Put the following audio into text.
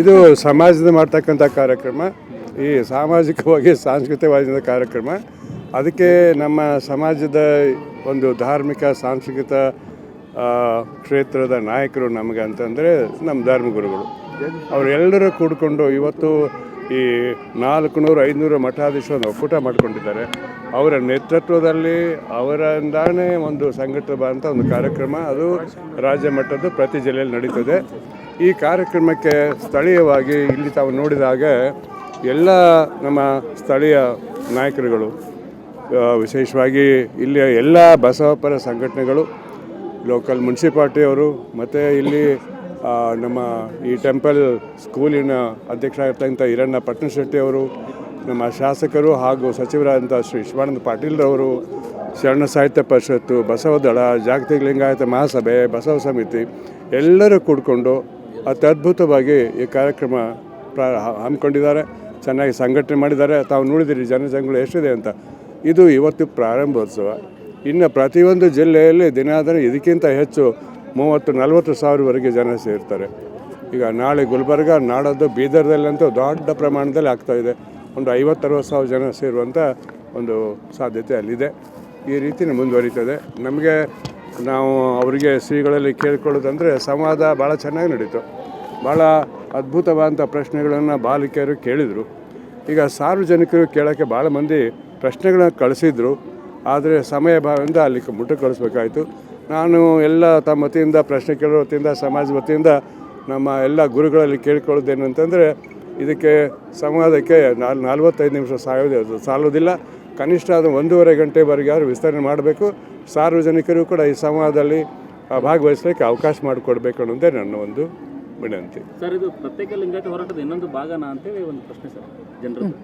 ಇದು ಸಮಾಜದ ಮಾಡ್ತಕ್ಕಂಥ ಕಾರ್ಯಕ್ರಮ. ಈ ಸಾಮಾಜಿಕವಾಗಿ ಸಾಂಸ್ಕೃತಿಕವಾದ ಕಾರ್ಯಕ್ರಮ. ಅದಕ್ಕೆ ನಮ್ಮ ಸಮಾಜದ ಒಂದು ಧಾರ್ಮಿಕ, ಸಾಂಸ್ಕೃತಿಕ ಕ್ಷೇತ್ರದ ನಾಯಕರು ನಮಗೆ ಅಂತಂದರೆ ನಮ್ಮ ಧರ್ಮಗುರುಗಳು ಅವರೆಲ್ಲರೂ ಕೂಡಿಕೊಂಡು ಇವತ್ತು ಈ ನಾಲ್ಕು ನೂರು ಐದುನೂರು ಮಠಾಧೀಶವನ್ನು ಒಕ್ಕೂಟ ಮಾಡಿಕೊಂಡಿದ್ದಾರೆ. ಅವರ ನೇತೃತ್ವದಲ್ಲಿ ಅವರಿಂದಾನೇ ಒಂದು ಸಂಘಟಿತವಾದಂಥ ಒಂದು ಕಾರ್ಯಕ್ರಮ. ಅದು ರಾಜ್ಯ ಮಟ್ಟದ್ದು ಪ್ರತಿ ಜಿಲ್ಲೆಯಲ್ಲಿ ನಡೀತದೆ. ಈ ಕಾರ್ಯಕ್ರಮಕ್ಕೆ ಸ್ಥಳೀಯವಾಗಿ ಇಲ್ಲಿ ತಾವು ನೋಡಿದಾಗ ಎಲ್ಲ ನಮ್ಮ ಸ್ಥಳೀಯ ನಾಯಕರುಗಳು ವಿಶೇಷವಾಗಿ ಇಲ್ಲಿಯ ಎಲ್ಲ ಬಸವಪರ ಸಂಘಟನೆಗಳು ಲೋಕಲ್ ಮುನ್ಸಿಪಾಲ್ಟಿಯವರು ಮತ್ತು ಇಲ್ಲಿ ನಮ್ಮ ಈ ಟೆಂಪಲ್ ಸ್ಕೂಲಿನ ಅಧ್ಯಕ್ಷರಾಗಿರ್ತಕ್ಕಂಥ ಈರಣ್ಣ ಪಟ್ಟಣಶೆಟ್ಟಿಯವರು ನಮ್ಮ ಶಾಸಕರು ಹಾಗೂ ಸಚಿವರಾದಂಥ ಶ್ರೀ ಶಿವಾನಂದ ಪಾಟೀಲ್ರವರು ಶರಣ ಸಾಹಿತ್ಯ ಪರಿಷತ್ತು ಬಸವದಳ ಜಾಗತಿಕ ಲಿಂಗಾಯತ ಮಹಾಸಭೆ, ಬಸವ ಸಮಿತಿ, ಎಲ್ಲರೂ ಕೂಡಿಕೊಂಡು ಅತ್ಯದ್ಭುತವಾಗಿ ಈ ಕಾರ್ಯಕ್ರಮ ಹಮ್ಮಿಕೊಂಡಿದ್ದಾರೆ. ಚೆನ್ನಾಗಿ ಸಂಘಟನೆ ಮಾಡಿದ್ದಾರೆ. ತಾವು ನೋಡಿದಿರಿ, ಜನಸಂಖ್ಯೆ ಎಷ್ಟಿದೆ ಅಂತ. ಇದು ಇವತ್ತು ಪ್ರಾರಂಭೋತ್ಸವ. ಇನ್ನು ಪ್ರತಿಯೊಂದು ಜಿಲ್ಲೆಯಲ್ಲಿ ದಿನಾದರೆ ಇದಕ್ಕಿಂತ ಹೆಚ್ಚು ಮೂವತ್ತು, ನಲವತ್ತು ಸಾವಿರವರೆಗೆ ಜನ ಸೇರ್ತಾರೆ. ಈಗ ನಾಳೆ ಗುಲ್ಬರ್ಗ, ನಾಡದ್ದು ಬೀದರ್ದಲ್ಲಂತೂ ದೊಡ್ಡ ಪ್ರಮಾಣದಲ್ಲಿ ಆಗ್ತಾಯಿದೆ ಒಂದು ಐವತ್ತರವತ್ತು ಸಾವಿರ ಜನ ಸೇರುವಂಥ ಒಂದು ಸಾಧ್ಯತೆ ಅಲ್ಲಿದೆ. ಈ ರೀತಿ ಮುಂದುವರಿತದೆ. ನಮಗೆ ನಾವು ಅವರಿಗೆ ಶ್ರೀಗಳಲ್ಲಿ ಕೇಳ್ಕೊಳ್ಳೋದಂದರೆ ಸಂವಾದ ಭಾಳ ಚೆನ್ನಾಗಿ ನಡೀತು. ಭಾಳ ಅದ್ಭುತವಾದಂಥ ಪ್ರಶ್ನೆಗಳನ್ನು ಬಾಲಕಿಯರು ಕೇಳಿದರು. ಈಗ ಸಾರ್ವಜನಿಕರು ಕೇಳೋಕ್ಕೆ ಭಾಳ ಮಂದಿ ಪ್ರಶ್ನೆಗಳನ್ನ ಕಳಿಸಿದ್ರು. ಆದರೆ ಸಮಯ ಭಾವದಿಂದ ಅಲ್ಲಿ ಮುಟ್ಟು ಕಳಿಸ್ಬೇಕಾಯಿತು. ನಾನು ಎಲ್ಲ ತಮ್ಮ ವತಿಯಿಂದ, ಪ್ರಶ್ನೆ ಕೇಳೋ ವತಿಯಿಂದ, ಸಮಾಜ ವತಿಯಿಂದ ನಮ್ಮ ಎಲ್ಲ ಗುರುಗಳಲ್ಲಿ ಕೇಳ್ಕೊಳ್ಳೋದೇನಂತಂದರೆ, ಇದಕ್ಕೆ ಸಂವಾದಕ್ಕೆ ನಾಲ್ ನಲ್ವತ್ತೈದು ನಿಮಿಷ ಸಾಯೋದು ಸಾಲೋದಿಲ್ಲ. ಕನಿಷ್ಠ ಅದು ಒಂದೂವರೆ ಗಂಟೆವರೆಗೆ ಆದರೂ ವಿಸ್ತರಣೆ ಮಾಡಬೇಕು. ಸಾರ್ವಜನಿಕರು ಕೂಡ ಈ ಸಂವಾದದಲ್ಲಿ ಭಾಗವಹಿಸಲಿಕ್ಕೆ ಅವಕಾಶ ಮಾಡಿಕೊಡ್ಬೇಕು ಅನ್ನೋದೇ ನನ್ನ ಒಂದು ವಿನಂತಿ. ಸರ್, ಇದು ಪ್ರತ್ಯೇಕ ಲಿಂಗಾಯತ ಹೋರಾಟದ ಇನ್ನೊಂದು ಭಾಗನ ಅಂತೇಳಿ ಒಂದು ಪ್ರಶ್ನೆ ಸರ್ ಜನರದ್ದು